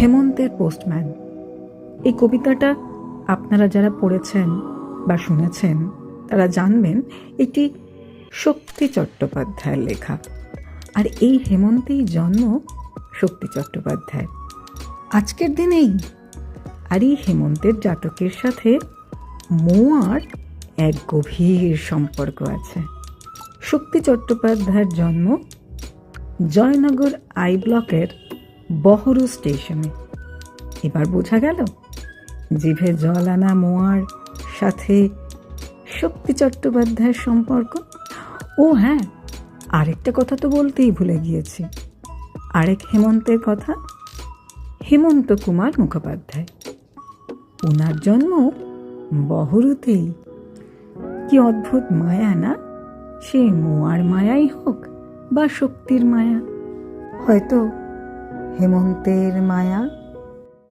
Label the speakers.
Speaker 1: হেমন্তের postman. এই কবিতাটা আপনারা যারা পড়েছেন বা শুনেছেন, তারা জানবেন এটি শক্তি চট্টোপাধ্যায়ের লেখা। আর এই হেমন্তেই জন্ম শক্তি চট্টোপাধ্যায়। আজকের দিনেই আর এই হেমন্তের জাতকের সাথে মোয়ার এক গভীর সম্পর্ক আছে। শক্তি চট্টোপাধ্যায়ের জন্ম জয়নগর আই ব্লকের বহরু স্টেশনে। এবার বোঝা গেল, জিভে জল আনা মোয়ার সাথে শক্তি চট্টোপাধ্যায়ের সম্পর্ক। ও হ্যাঁ আরেকটা কথা তো বলতেই ভুলে গিয়েছি। আরেক হেমন্তের কথা, হেমন্ত কুমার মুখোপাধ্যায়। ওনার জন্ম বহরুতেই। কি অদ্ভুত মায়া না, সে মোয়ার মায়াই হোক বা শক্তির মায়া। হয়তো হেমন্তের মায়া